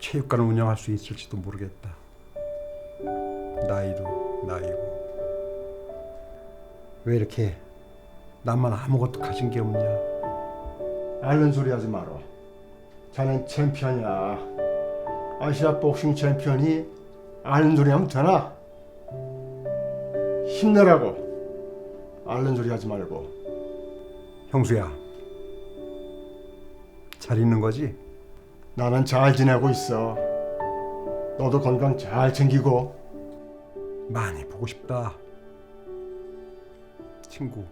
체육관을 운영할 수 있을지도 모르겠다. 나이도 나이고 왜 이렇게 나만 아무것도 가진 게 없냐? 앓는 소리 하지 마라. 자넨 챔피언이야. 아시아 복싱 챔피언이 앓는 소리 하면 되나? 힘내라고. 앓는 소리 하지 말고. 형수야. 잘 있는 거지? 나는 잘 지내고 있어. 너도 건강 잘 챙기고. 많이 보고 싶다. 친구.